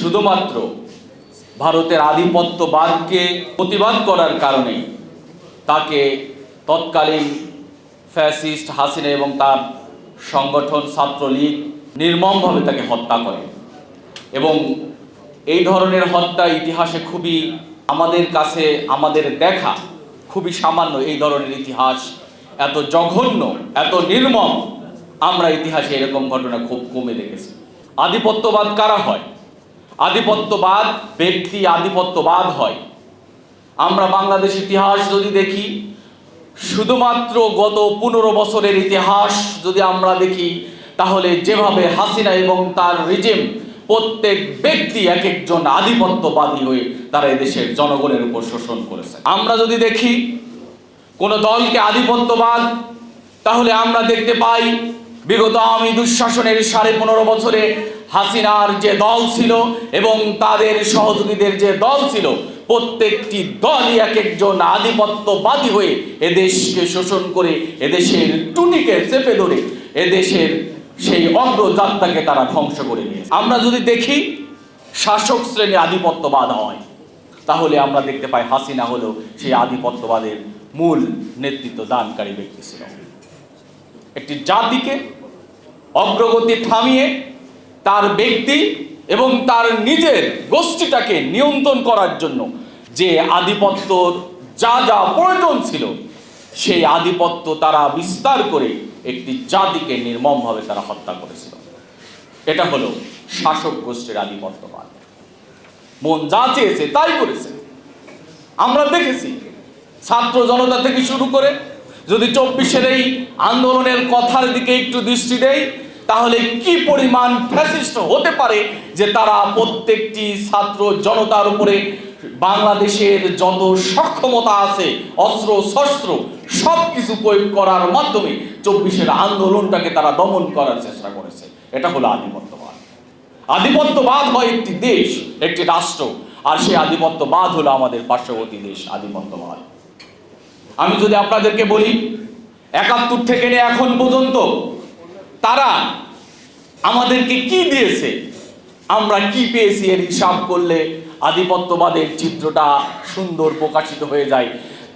শুধুমাত্র ভারতের আধিপত্যবাদকে প্রতিবাদ করার কারণে তাকে তৎকালীন ফ্যাসিস্ট হাসিনা এবং তার সংগঠন ছাত্রলীগ নির্মমভাবে তাকে হত্যা করে। এবং এই ধরনের হত্যা ইতিহাসে খুবই আমাদের কাছে, আমাদের দেখা খুবই সামান্য এই ধরনের ইতিহাস। এত জঘন্য, এত নির্মম আমরা ইতিহাসে এরকম ঘটনা খুব কমে দেখেছি। আধিপত্যবাদ কারা হয়? আধিপত্যবাদ, ব্যক্তি আধিপত্যবাদ হয়। আমরা বাংলাদেশ ইতিহাস যদি দেখি, শুধুমাত্র গত পনেরো বছরের ইতিহাস যদি আমরা দেখি, তাহলে যেভাবে হাসিনা এবং তার রিজিম প্রত্যেক ব্যক্তি এক একজন আধিপত্যবাদী হয়ে তারা দেশের জনগণের উপর শোষণ করেছে। আমরা যদি দেখি, কোন দলকে আধিপত্যবাদ, তাহলে আমরা দেখতে পাই, বিগত আওয়ামী দুঃশাসনের সাড়ে পনেরো বছরে হাসিনার যে দল ছিল এবং তাদের সহযোগীদের যে দল ছিল, প্রত্যেকটি দলই এক একজন আধিপত্যবাদী হয়ে এদেশকে শোষণ করে, এদেশের টুটিকে চেপে ধরে এদেশের সেই অগ্রযাত্রাকে তারা ধ্বংস করে নিয়েছে। আমরা যদি দেখি, শাসক শ্রেণি আধিপত্যবাদ হয়, তাহলে আমরা দেখতে পাই হাসিনা হলো সেই আধিপত্যবাদের মূল নেতৃত্ব দানকারী ব্যক্তি ছিল। একটি জাতিকে অগ্রগতি থামিয়ে তার ব্যক্তি এবং তার নিজের গোষ্ঠীটাকে নিয়ন্ত্রণ করার জন্য যে আধিপত্যর যা যা প্রয়োজন ছিল, সেই আধিপত্য তারা বিস্তার করে একটি জাতিকে নির্মমভাবে তারা হত্যা করেছিল। এটা হলো শাসক গোষ্ঠীর আধিপত্যবাদ মন যা চেয়েছে তাই করেছে। আমরা দেখেছি ছাত্র জনতা থেকে শুরু করে যদি চব্বিশের এই আন্দোলনের কথার দিকে একটু দৃষ্টি দেই তাহলে কি পরিমাণ ফ্যাসিস্ট হতে পারে যে তারা প্রত্যেকটি ছাত্র জনতার উপরে বাংলাদেশের যত সক্ষমতা আছে, অস্ত্র, শস্ত্র সব কিছু প্রয়োগ করার মাধ্যমে চব্বিশের আন্দোলনটাকে তারা দমন করার চেষ্টা করেছে। এটা হলো আধিপত্যবাদ। আধিপত্যবাদ হয় একটি দেশ, একটি রাষ্ট্র, আর সেই আধিপত্যবাদ হলো আমাদের পার্শ্ববর্তী দেশ, আধিপত্যবাদ। আমি যদি আপনাদেরকে বলি, একাত্তর থেকে এখন পর্যন্ত তারা আমাদেরকে কি দিয়েছে? আমরা কি পেয়েছি এর হিসাব করলে আধিপত্যবাদের চিত্রটা সুন্দর প্রকাশিত হয়ে যায়।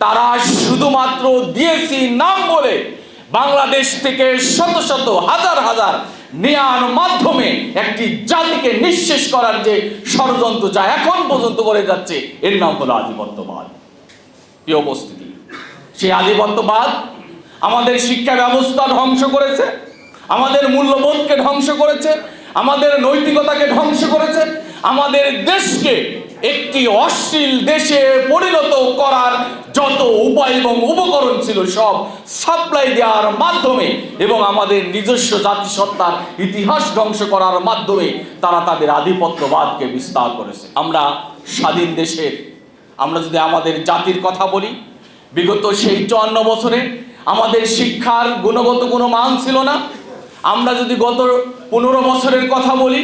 তারা শুধুমাত্র দিয়েছি নাম বলে বাংলাদেশ থেকে শত শত, হাজার হাজার নেয়ার মাধ্যমে একটি জাতিকে নিঃশেষ করার যে ষড়যন্ত্র যা এখন পর্যন্ত করে যাচ্ছে, এর নাম হলো আধিপত্যবাদ। প্রিয় উপস্থিতি সেই আধিপত্যবাদ আমাদের শিক্ষা ব্যবস্থা ধ্বংস করেছে। আমাদের মূল্যবোধকে ধ্বংস করেছে, আমাদের নৈতিকতাকে ধ্বংস করেছে, আমাদের দেশকে একটি অশ্লীল দেশে পরিণত করার যত উপায় এবং উপকরণ ছিল সব সাপ্লাই দেওয়ার মাধ্যমে এবং আমাদের নিজস্ব জাতিসত্তার ইতিহাস ধ্বংস করার মাধ্যমে তারা তাদের আধিপত্যবাদকে বিস্তার করেছে। আমরা স্বাধীন দেশের, আমরা যদি আমাদের জাতির কথা বলি, বিগত সেই চুয়ান্ন বছরে আমাদের শিক্ষার গুণগত কোনো মান ছিল না। আমরা যদি গত পনেরো বছরের কথা বলি,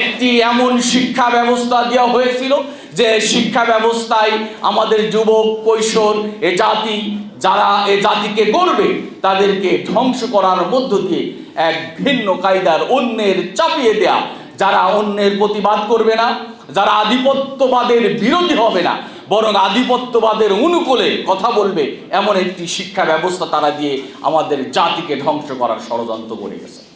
একটি এমন শিক্ষা ব্যবস্থা দেওয়া হয়েছিল যে শিক্ষা ব্যবস্থায় আমাদের যুবক, কৈশোর, এ জাতি, যারা এ জাতিকে গড়বে, তাদেরকে ধ্বংস করার মধ্য দিয়ে এক ভিন্ন কায়দার অন্যের চাপিয়ে দেয়া। যারা অন্যের প্রতিবাদ করবে না, যারা আধিপত্যবাদের বিরোধী হবে না বরং আধিপত্যবাদের অনুকূলে কথা বলবে এমন একটি শিক্ষা ব্যবস্থা তারা দিয়ে আমাদের জাতিকে ধ্বংস করার ষড়যন্ত্র করে গেছে।